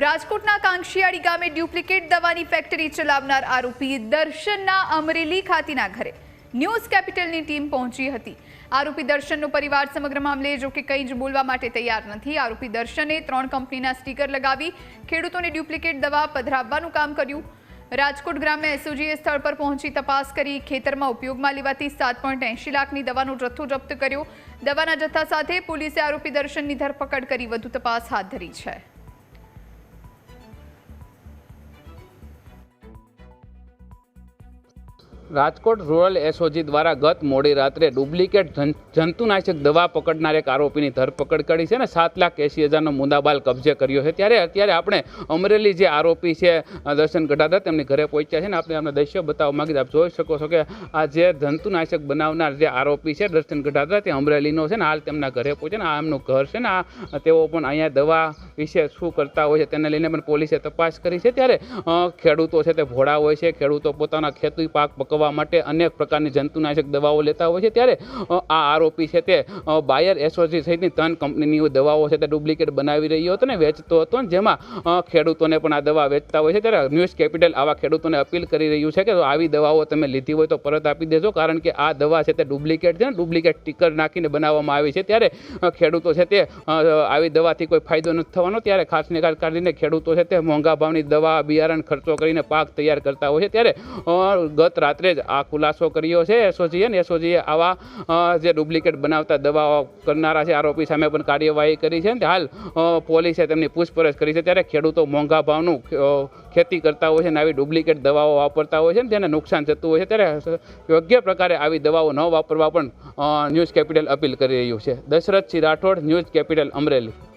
રાજકોટના કાંક્ષિયાળી ગામે ડુપ્લિકેટ દવાની ફેક્ટરી ચલાવનાર આરોપી દર્શનના અમરેલી ખાતીના ઘરે. ન્યૂઝ કેપિટલની ટીમ પહોંચી હતી. આરોપી દર્શનનો પરિવાર સમગ્ર મામલે જો કે કંઈ જ બોલવા માટે તૈયાર નથી. આરોપી દર્શને ત્રણ કંપનીના સ્ટીકર લગાવી ખેડૂતોને ડુપ્લિકેટ દવા પધરાવવાનું કામ કર્યું. રાજકોટ ગ્રામ્ય એસઓજીએ સ્થળ પર પહોંચી તપાસ કરી ખેતરમાં ઉપયોગમાં લેવાતી સાત પોઈન્ટ એંશી લાખની દવાનો જથ્થો જપ્ત કર્યો. દવાના જથ્થા સાથે પોલીસે આરોપી દર્શનની ધરપકડ કરી. વધુ તપાસ હાથ ધરી છે. રાજકોટ રૂરલ એસઓજી દ્વારા ગત મોડી રાત્રે ડુપ્લિકેટ જંતુનાશક દવા પકડનાર એક આરોપીની ધરપકડ કરી છે અને સાત લાખ એંસી હજારનો મુદ્દાબાલ કબજે કર્યો છે. ત્યારે અત્યારે આપણે અમરેલી જે આરોપી છે દર્શન ગઢાધર, તેમની ઘરે પહોંચ્યા છે ને આપણે અમને દ્રશ્ય બતાવવા માગીએ આપ જોઈ શકો છો કે આ જે જંતુનાશક બનાવનાર જે આરોપી છે, દર્શન ગઢાધર, તે અમરેલીનો છે ને હાલ તેમના ઘરે પહોંચે ને આ એમનું ઘર છે ને આ તેઓ પણ અહીંયા દવા વિશે શું કરતા હોય છે તેને લઈને પણ પોલીસે તપાસ કરી છે. ત્યારે ખેડૂતો છે તે ભોળા હોય છે, ખેડૂતો પોતાના ખેતી પાક પકવવા માટે અનેક પ્રકારની જંતુનાશક દવાઓ લેતા હોય છે. ત્યારે આ આરોપી છે તે બાયર એસઓજી સહિતની ત્રણ કંપનીની દવાઓ છે તે ડુપ્લિકેટ બનાવી રહ્યો હતો ને વેચતો હતો જેમાં ખેડૂતોને પણ આ દવા વેચતા હોય છે. ત્યારે ન્યૂઝ કેપિટલ આવા ખેડૂતોને અપીલ કરી રહ્યું છે કે આવી દવાઓ તમે લીધી હોય તો પરત આપી દેજો. કારણ કે આ દવા છે તે ડુપ્લિકેટ છે ને ડુપ્લિકેટ સ્ટીકર નાખીને બનાવવામાં આવી છે. ત્યારે ખેડૂતો છે તે આવી દવાથી કોઈ ફાયદો નથી થવાનો. ત્યારે ખાસ નિકાલ કાઢીને ખેડૂતો છે તે મોંઘા ભાવની દવા બિયારણ ખર્ચો કરીને પાક તૈયાર કરતા હોય છે. ત્યારે ગત રાત્રે જ આ ખુલાસો કર્યો છે. એસઓજીએ ને એસઓજીએ આવા જે ડુપ્લિકેટ બનાવતા દવાઓ કરનારા છે, આરોપી સામે પણ કાર્યવાહી કરી છે. ને હાલ પોલીસે તેમની પૂછપરછ કરી છે. ત્યારે ખેડૂતો મોંઘા ભાવનું ખેતી કરતા હોય છે ને આવી ડુપ્લિકેટ દવાઓ વાપરતા હોય છે ને તેને નુકસાન થતું હોય છે. ત્યારે યોગ્ય પ્રકારે આવી દવાઓ ન વાપરવા પણ ન્યૂઝ કેપિટલ અપીલ કરી રહ્યું છે. Dashrathsinh Rathod, news capital Amreli.